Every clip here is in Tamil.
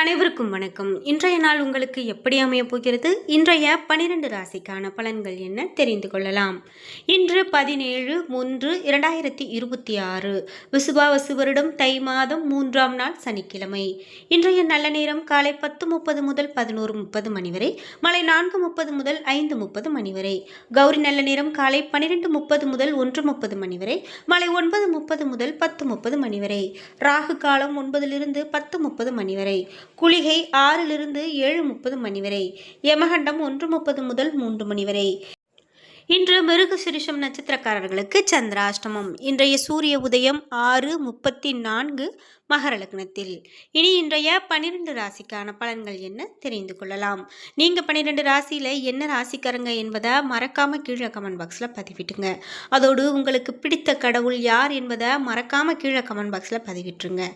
அனைவருக்கும் வணக்கம். இன்றைய நாள் உங்களுக்கு எப்படி அமையப் போகிறது? இன்றைய பனிரெண்டு ராசிக்கான பலன்கள் என்ன? தெரிந்து கொள்ளலாம். இன்று பதினேழு மூன்று இரண்டாயிரத்தி இருபத்தி ஆறு. விசுபாவசு வருடம் தை மாதம் மூன்றாம் நாள் சனிக்கிழமை. இன்றைய நல்ல நேரம் காலை பத்து முப்பது முதல் பதினோரு முப்பது மணி வரை மாலை நான்கு முப்பது முதல் ஐந்து முப்பது மணி வரை கௌரி நல்ல நேரம் காலை பனிரெண்டு முப்பது முதல் ஒன்று முப்பது மணி வரை மாலை ஒன்பது முப்பது முதல் பத்து முப்பது மணி வரை ராகு காலம் ஒன்பதிலிருந்து பத்து முப்பது மணி வரை குளிகை ஆறிலிருந்து ஏழு முப்பது மணி வரை. யமகண்டம் ஒன்று முப்பது முதல் மூன்று மணி வரை. இன்று மிருக சிரிஷம் நட்சத்திரக்காரர்களுக்கு சந்திராஷ்டமம். இன்றைய சூரிய உதயம் ஆறு முப்பத்தி நான்கு மகர லக்னத்தில். இனி இன்றைய பன்னிரெண்டு ராசிக்கான பலன்கள் என்ன தெரிந்து கொள்ளலாம். நீங்கள் பன்னிரெண்டு ராசியில் என்ன ராசிக்காரங்க என்பதை மறக்காமல் கீழே கமெண்ட் பாக்ஸில் பதிவிட்டுங்க அதோடு உங்களுக்கு பிடித்த கடவுள் யார் என்பதை மறக்காமல் கீழே கமெண்ட் பாக்ஸில் பதிவிட்டுருங்க.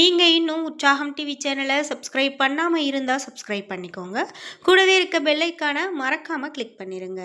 நீங்கள் இன்னும் உற்சாகம் டிவி சேனலை சப்ஸ்கிரைப் பண்ணாமல் இருந்தால் சப்ஸ்கிரைப் பண்ணிக்கோங்க. கூடவே இருக்க பெல்லைக்கான மறக்காமல் கிளிக் பண்ணிடுங்க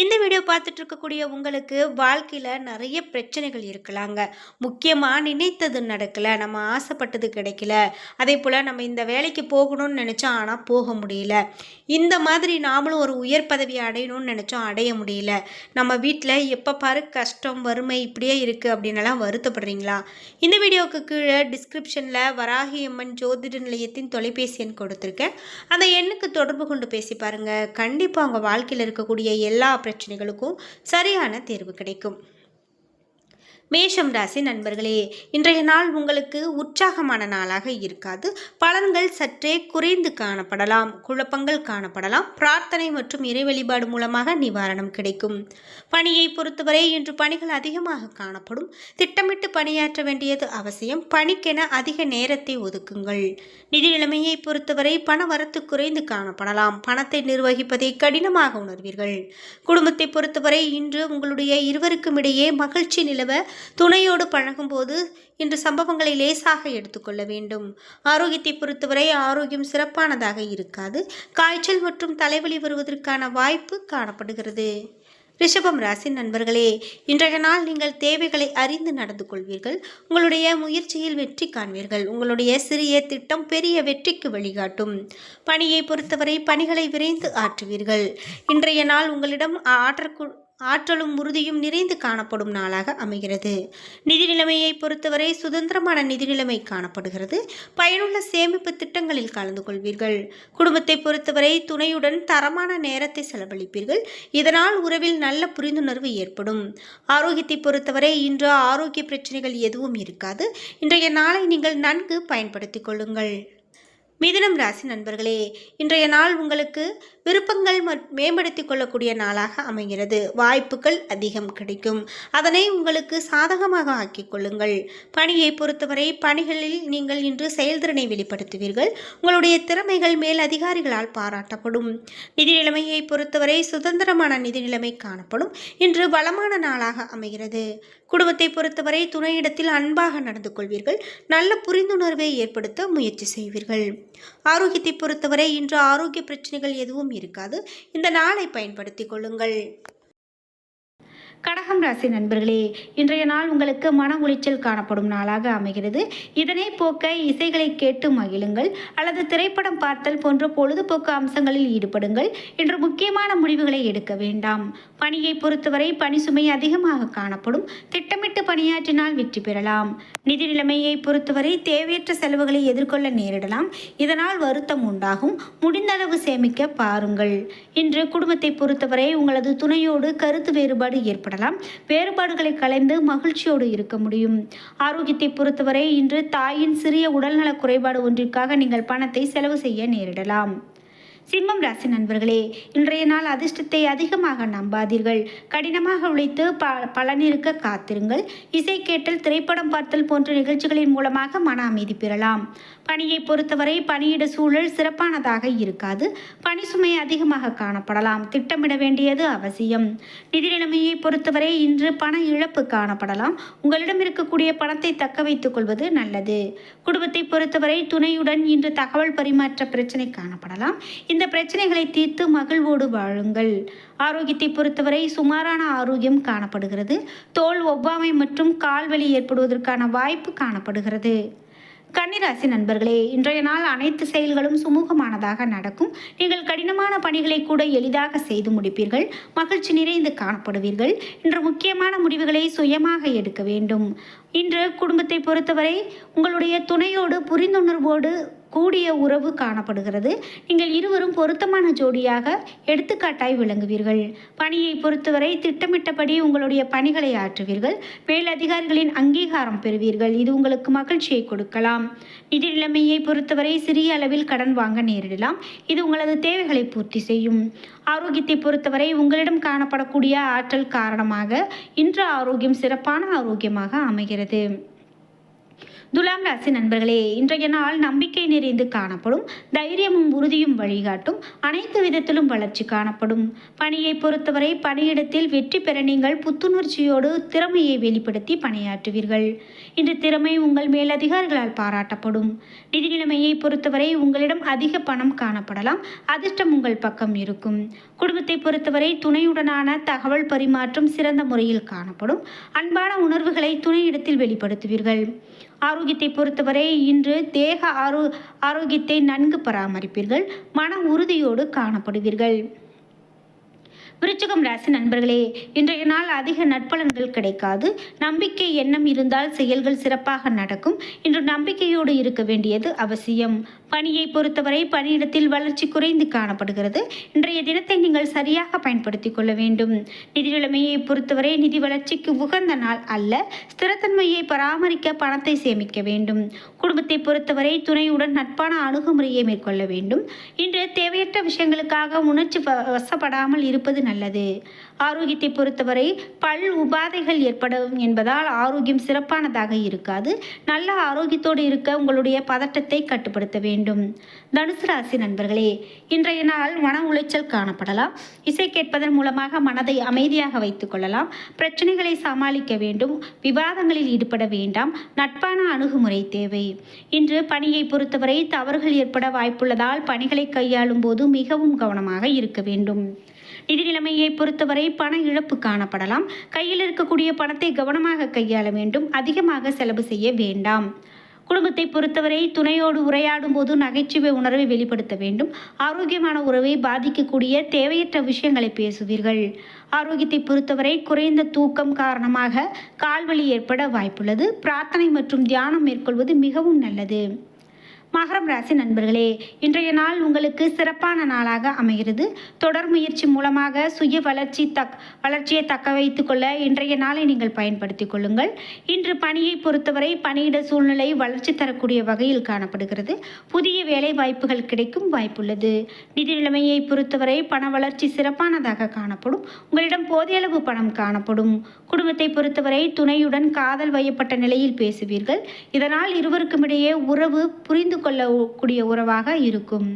இந்த வீடியோ பார்த்துட்டு இருக்கக்கூடிய உங்களுக்கு வாழ்க்கையில் நிறைய பிரச்சனைகள் இருக்கலாங்க. முக்கியமாக நினைத்தது நடக்கலை. நம்ம ஆசைப்பட்டது கிடைக்கல. அதே போல் நம்ம இந்த வேலைக்கு போகணும்னு நினச்சோம் ஆனால் போக முடியல. இந்த மாதிரி நாமளும் ஒரு உயர் பதவியை அடையணும்னு நினச்சோம் அடைய முடியல. நம்ம வீட்டில் எப்போ பாரு கஷ்டம் வறுமை இப்படியே இருக்குது அப்படின்னலாம் வருத்தப்படுறீங்களா? இந்த வீடியோவுக்கு கீழே டிஸ்கிரிப்ஷனில் வராகி அம்மன் ஜோதிட நிலையத்தின் தொலைபேசி எண் கொடுத்துருக்கேன். அந்த எண்ணுக்கு தொடர்பு கொண்டு பேசி பாருங்கள் கண்டிப்பாக உங்கள் வாழ்க்கையில் இருக்கக்கூடிய எல்லா பிரச்சனைகளுக்கும் சரியான தேர்வு கிடைக்கும். மேஷம் ராசி நண்பர்களே இன்றைய நாள் உங்களுக்கு உற்சாகமான நாளாக இருக்காது. பலன்கள் சற்றே குறைந்து காணப்படலாம் குழப்பங்கள் காணப்படலாம். பிரார்த்தனை மற்றும் இறை வழிபாடு மூலமாக நிவாரணம் கிடைக்கும். பணியை பொறுத்தவரை இன்று பணிகள் அதிகமாக காணப்படும். திட்டமிட்டு பணியாற்ற வேண்டியது அவசியம். பணிக்கென அதிக நேரத்தை ஒதுக்குங்கள். நிதி நிலைமையை பொறுத்தவரை பண வரத்து குறைந்து காணப்படலாம். பணத்தை நிர்வகிப்பதை கடினமாக உணர்வீர்கள். குடும்பத்தை பொறுத்தவரை இன்று உங்களுடைய இருவருக்கும் இடையே மகிழ்ச்சி நிலவ துணையோடு பழகும்போது இன்று சம்பவங்களை லேசாக எடுத்துக்கொள்ள வேண்டும். ஆரோக்கியத்தை பொறுத்தவரை ஆரோக்கியம் சிறப்பானதாக இருக்காது. காய்ச்சல் மற்றும் தலைவலி வருவதற்கான வாய்ப்பு காணப்படுகிறது. ரிஷபம் ராசி நண்பர்களே இன்றைய நாள் நீங்கள் தேவைகளை அறிந்து நடந்து கொள்வீர்கள். உங்களுடைய முயற்சியில் வெற்றி காண்பீர்கள். உங்களுடைய சிறிய திட்டம் பெரிய வெற்றிக்கு வழிகாட்டும். பணியை பொறுத்தவரை பணிகளை விரைந்து ஆற்றுவீர்கள். இன்றைய நாள் உங்களிடம் ஆற்றக்கு ஆற்றலும் உறுதியும் நிறைந்து காணப்படும் நாளாக அமைகிறது. நிதி நிலைமையை பொறுத்தவரை சுதந்திரமான நிதி நிலைமை காணப்படுகிறது. பயனுள்ள சேமிப்பு திட்டங்களில் கலந்து கொள்வீர்கள். குடும்பத்தை பொறுத்தவரை துணையுடன் தரமான நேரத்தை செலவழிப்பீர்கள். இதனால் உறவில் நல்ல புரிந்துணர்வு ஏற்படும். ஆரோக்கியத்தை பொறுத்தவரை இன்று ஆரோக்கிய பிரச்சனைகள் எதுவும் இருக்காது. இன்றைய நாளை நீங்கள் நன்கு பயன்படுத்திக் கொள்ளுங்கள். மிதுனம் ராசி நண்பர்களே இன்றைய நாள் உங்களுக்கு விருப்பங்கள் மேம்படுத்தி கொள்ளக்கூடிய நாளாக அமைகிறது. வாய்ப்புகள் அதிகம் கிடைக்கும். அதனை உங்களுக்கு சாதகமாக ஆக்கிக் கொள்ளுங்கள். பணியை பொறுத்தவரை பணிகளில் நீங்கள் இன்று செயல்திறனை வெளிப்படுத்துவீர்கள். உங்களுடைய திறமைகள் மேல் அதிகாரிகளால் பாராட்டப்படும். நிதி நிலைமையை பொறுத்தவரை சுதந்திரமான நிதி நிலைமை காணப்படும். இன்று வளமான நாளாக அமைகிறது. குடும்பத்தை பொறுத்தவரை துணையிடத்தில் அன்பாக நடந்து கொள்வீர்கள். நல்ல புரிந்துணர்வை ஏற்படுத்த முயற்சி செய்வீர்கள். ஆரோக்கியத்தை பொறுத்தவரை இன்று ஆரோக்கிய பிரச்சனைகள் எதுவும் இருக்காது. இந்த நாளை பயன்படுத்திக் கொள்ளுங்கள். கடகம் ராசி நண்பர்களே இன்றைய நாள் உங்களுக்கு மன உளைச்சல் காணப்படும் நாளாக அமைகிறது. இதனை போக்க இசைகளை கேட்டு மகிழுங்கள் அல்லது திரைப்படம் பார்த்தல் போன்ற பொழுதுபோக்கு அம்சங்களில் ஈடுபடுங்கள். இன்று முக்கியமான முடிவுகளை எடுக்க வேண்டாம். பணியை பொறுத்தவரை பணி சுமை அதிகமாக காணப்படும். திட்டமிட்டு பணியாற்றினால் வெற்றி பெறலாம். நிதி நிலைமையை பொறுத்தவரை தேவையற்ற செலவுகளை எதிர்கொள்ள நேரிடலாம். இதனால் வருத்தம் உண்டாகும். முடிந்தளவு சேமிக்க பாருங்கள். இன்று குடும்பத்தை பொறுத்தவரை உங்களது துணையோடு கருத்து வேறுபாடு ஏற்படும் ஏற்படலாம் வேறுபாடுகளை கலைந்து மகிழ்ச்சியோடு இருக்க முடியும். ஆரோக்கியத்தை பொறுத்தவரை இன்று தாயின் சிறிய உடல்நல குறைபாடு ஒன்றிற்காக நீங்கள் பணத்தை செலவு செய்ய நேரிடலாம். சிம்மம் ராசி நண்பர்களே இன்றைய நாள் அதிர்ஷ்டத்தை அதிகமாக நம்பாதீர்கள். கடினமாக உழைத்து ப பலனிருக்க காத்திருங்கள். இசை கேட்டல் திரைப்படம் பார்த்தல் போன்ற நிகழ்ச்சிகளின் மூலமாக மன அமைதி பெறலாம். பணியை பொறுத்தவரை பணியிட சூழல் சிறப்பானதாக இருக்காது. பணி சுமை அதிகமாக காணப்படலாம். திட்டமிட வேண்டியது அவசியம். நிதி நிலைமையை பொறுத்தவரை இன்று பண இழப்பு காணப்படலாம். உங்களிடம் இருக்கக்கூடிய பணத்தை தக்க வைத்துக் கொள்வது நல்லது. குடும்பத்தை பொறுத்தவரை துணையுடன் இன்று தகவல் பரிமாற்ற பிரச்சனை காணப்படலாம். இந்த பிரச்சனைகளை தீர்த்து மகிழ்வோடு வாழுங்கள். ஆரோக்கியத்தை பொறுத்தவரை சுமாரான ஆரோக்கியம் காணப்படுகிறது. தோல் ஒவ்வாமை மற்றும் கால்வலி ஏற்படுவதற்கான வாய்ப்பு காணப்படுகிறது. கன்னிராசி நண்பர்களே இன்றைய நாள் அனைத்து செயல்களும் சுமூகமானதாக நடக்கும். நீங்கள் கடினமான பணிகளை கூட எளிதாக செய்து முடிப்பீர்கள். மகிழ்ச்சி நிறைந்து காணப்படுவீர்கள். இன்று முக்கியமான முடிவுகளை சுயமாக எடுக்க வேண்டும். இன்று குடும்பத்தை பொறுத்தவரை உங்களுடைய துணையோடு புரிந்துணர்வோடு கூடிய உறவு காணப்படுகிறது. நீங்கள் இருவரும் பொருத்தமான ஜோடியாக எடுத்துக்காட்டாய் விளங்குவீர்கள். பணியை பொறுத்தவரை திட்டமிட்டபடி உங்களுடைய பணிகளை ஆற்றுவீர்கள். மேலதிகாரிகளின் அங்கீகாரம் பெறுவீர்கள். இது உங்களுக்கு மகிழ்ச்சியை கொடுக்கலாம். நிதி நிலைமையை பொறுத்தவரை சிறிய அளவில் கடன் வாங்க நேரிடலாம். இது உங்களது தேவைகளை பூர்த்தி செய்யும். ஆரோக்கியத்தை பொறுத்தவரை உங்களிடம் காணப்படக்கூடிய ஆற்றல் காரணமாக இன்று ஆரோக்கியம் சிறப்பான ஆரோக்கியமாக அமைகிறது. துலாம் ராசி நண்பர்களே இன்றைய நாள் நம்பிக்கை நிறைந்து காணப்படும். தைரியமும் உறுதியும் வழிகாட்டும். அனைத்து விதத்திலும் வளர்ச்சி காணப்படும். பணியை பொறுத்தவரை பணியிடத்தில் வெற்றி பெற நீங்கள் புத்துணர்ச்சியோடு திறமையை வெளிப்படுத்தி பணியாற்றுவீர்கள். இன்று திறமை உங்கள் மேலதிகாரிகளால் பாராட்டப்படும். நிதி நிலைமையை பொறுத்தவரை உங்களிடம் அதிக பணம் காணப்படலாம். அதிர்ஷ்டம் உங்கள் பக்கம் இருக்கும். குடும்பத்தை பொறுத்தவரை துணையுடனான தகவல் பரிமாற்றம் சிறந்த முறையில் காணப்படும். அன்பான உணர்வுகளை துணையிடத்தில் வெளிப்படுத்துவீர்கள். ஆரோக்கியத்தை பொறுத்தவரை இன்று தேக ஆரோ ஆரோக்கியத்தை நன்கு பராமரிப்பீர்கள் மன உறுதியோடு காணப்படுவீர்கள். விருச்சகம் ராசி நண்பர்களே இன்றைய நாள் அதிக நற்பலன்கள் கிடைக்காது. நம்பிக்கை எண்ணம் இருந்தால் செயல்கள் சிறப்பாக நடக்கும். இன்று நம்பிக்கையோடு இருக்க வேண்டியது அவசியம். பணியை பொறுத்தவரை பணியிடத்தில் வளர்ச்சி குறைந்து காணப்படுகிறது. இன்றைய தினத்தை நீங்கள் சரியாக பயன்படுத்தி கொள்ள வேண்டும். நிதி நிலைமையை பொறுத்தவரை நிதி வளர்ச்சிக்கு உகந்த நாள் அல்ல. ஸ்திரத்தன்மையை பராமரிக்க பணத்தை சேமிக்க வேண்டும். குடும்பத்தை பொறுத்தவரை துணையுடன் நட்பான அணுகுமுறையை மேற்கொள்ள வேண்டும். இன்று தேவையற்ற விஷயங்களுக்காக உணர்ச்சி வ- வசப்படாமல் இருப்பது நல்லது. ஆரோக்கியத்தை பொறுத்தவரை பல் உபாதைகள் ஏற்படும் என்பதால் ஆரோக்கியம் சிறப்பானதாக இருக்காது. நல்ல ஆரோக்கியத்தோடு இருக்க உங்களுடைய பதட்டத்தை கட்டுப்படுத்த வேண்டும். தனுசு ராசி நண்பர்களே இன்றைய நாள் மன உளைச்சல் காணப்படலாம். இசை கேட்பதன் மூலமாக மனதை அமைதியாக வைத்துக் கொள்ளலாம். பிரச்சனைகளை சமாளிக்க வேண்டும். விவாதங்களில் ஈடுபட வேண்டாம். நட்பான அணுகுமுறை தேவை. இன்று பணியை பொறுத்தவரை தவறுகள் ஏற்பட வாய்ப்புள்ளதால் பணிகளை கையாளும் போது மிகவும் கவனமாக இருக்க வேண்டும். நிதி நிலைமையை பொறுத்தவரை பண இழப்பு காணப்படலாம். கையில் இருக்கக்கூடிய பணத்தை கவனமாக கையாள வேண்டும். அதிகமாக செலவு செய்ய வேண்டாம். குடும்பத்தை பொறுத்தவரை துணையோடு உரையாடும் போது நகைச்சுவை உணர்வை வெளிப்படுத்த வேண்டும். ஆரோக்கியமான உறவை பாதிக்கக்கூடிய தேவையற்ற விஷயங்களை பேசுவீர்கள். ஆரோக்கியத்தை பொறுத்தவரை குறைந்த தூக்கம் காரணமாக கால்வலி ஏற்பட வாய்ப்புள்ளது. பிரார்த்தனை மற்றும் தியானம் மேற்கொள்வது மிகவும் நல்லது. மகரம் ராசி நண்பர்களே இன்றைய நாள் உங்களுக்கு சிறப்பான நாளாக அமைகிறது. தொடர் முயற்சி மூலமாக சுய வளர்ச்சி தக் வளர்ச்சியை தக்க வைத்து கொள்ள இன்றைய நாளை நீங்கள் பயன்படுத்திக் கொள்ளுங்கள். இன்று பணியை பொறுத்தவரை பணியிட சூழ்நிலை வளர்ச்சி தரக்கூடிய வகையில் காணப்படுகிறது. புதிய வேலை வாய்ப்புகள் கிடைக்கும் வாய்ப்புள்ளது. நிதி நிலைமையை பொறுத்தவரை பண வளர்ச்சி சிறப்பானதாக காணப்படும். உங்களிடம் போதிய அளவு பணம் காணப்படும். குடும்பத்தை பொறுத்தவரை துணையுடன் காதல் வயப்பட்ட நிலையில் பேசுவீர்கள். இதனால் இருவருக்கும் இடையே உறவு புரிந்து கொள்ளக்கூடிய உறவாக இருக்கும்.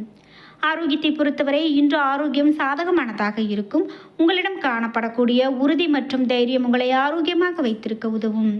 ஆரோக்கியத்தை பொறுத்தவரை இன்று ஆரோக்கியம் சாதகமானதாக இருக்கும். உங்களிடம் காணப்படக்கூடிய உறுதி மற்றும் தைரியம் உங்களை ஆரோக்கியமாக வைத்திருக்க உதவும்.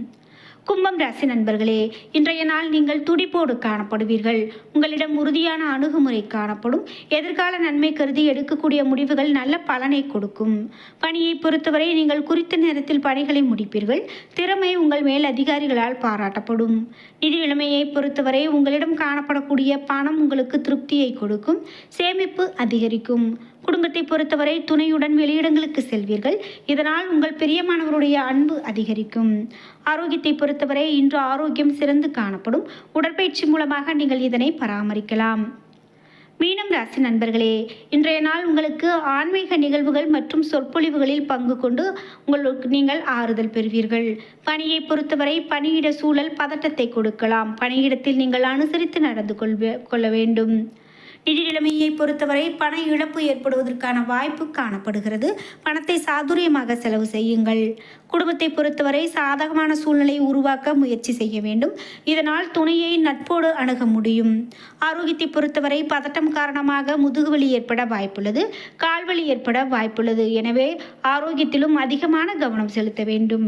கும்பம் ராசி நண்பர்களே இன்றைய நாள் நீங்கள் துடிப்போடு காணப்படுவீர்கள். உங்களிடம் உறுதியான அணுகுமுறை காணப்படும். எதிர்கால நன்மை கருதி எடுக்கக்கூடிய முடிவுகள் நல்ல பலனை கொடுக்கும். பணியை பொறுத்தவரை நீங்கள் குறித்த நேரத்தில் பணிகளை முடிப்பீர்கள். திறமை உங்கள் மேல் அதிகாரிகளால் பாராட்டப்படும். நிதி நிலைமையை பொறுத்தவரை உங்களிடம் காணப்படக்கூடிய பணம் உங்களுக்கு திருப்தியை கொடுக்கும். சேமிப்பு அதிகரிக்கும். குடும்பத்தை பொறுத்தவரை துணையுடன் வெளியிடங்களுக்கு செல்வீர்கள். இதனால் உங்கள் பெரியமானவருடைய அன்பு அதிகரிக்கும். ஆரோக்கியத்தை பொறுத்தவரை இன்று ஆரோக்கியம் சிறந்து காணப்படும். உடற்பயிற்சி மூலமாக நீங்கள் இதனை பராமரிக்கலாம். மீனம் ராசி நண்பர்களே இன்றைய நாள் உங்களுக்கு ஆன்மீக நிகழ்வுகள் மற்றும் சொற்பொழிவுகளில் பங்கு கொண்டு உங்களுக்கு நீங்கள் ஆறுதல் பெறுவீர்கள். பணியை பொறுத்தவரை பணியிட சூழல் பதட்டத்தை கொடுக்கலாம். பணியிடத்தில் நீங்கள் அனுசரித்து நடந்து கொள்வே கொள்ள வேண்டும். நிதி நிலைமையை பொறுத்தவரை பண இழப்பு ஏற்படுவதற்கான வாய்ப்பு காணப்படுகிறது. பணத்தை சாதுரியமாக செலவு செய்யுங்கள். குடும்பத்தை பொறுத்தவரை சாதகமான சூழ்நிலை உருவாக்க முயற்சி செய்ய வேண்டும். இதனால் துணையை நட்போடு அணுக முடியும். ஆரோக்கியத்தை பொறுத்தவரை பதட்டம் காரணமாக முதுகுவலி ஏற்பட வாய்ப்புள்ளது. கால்வலி ஏற்பட வாய்ப்புள்ளது. எனவே ஆரோக்கியத்திலும் அதிகமான கவனம் செலுத்த வேண்டும்.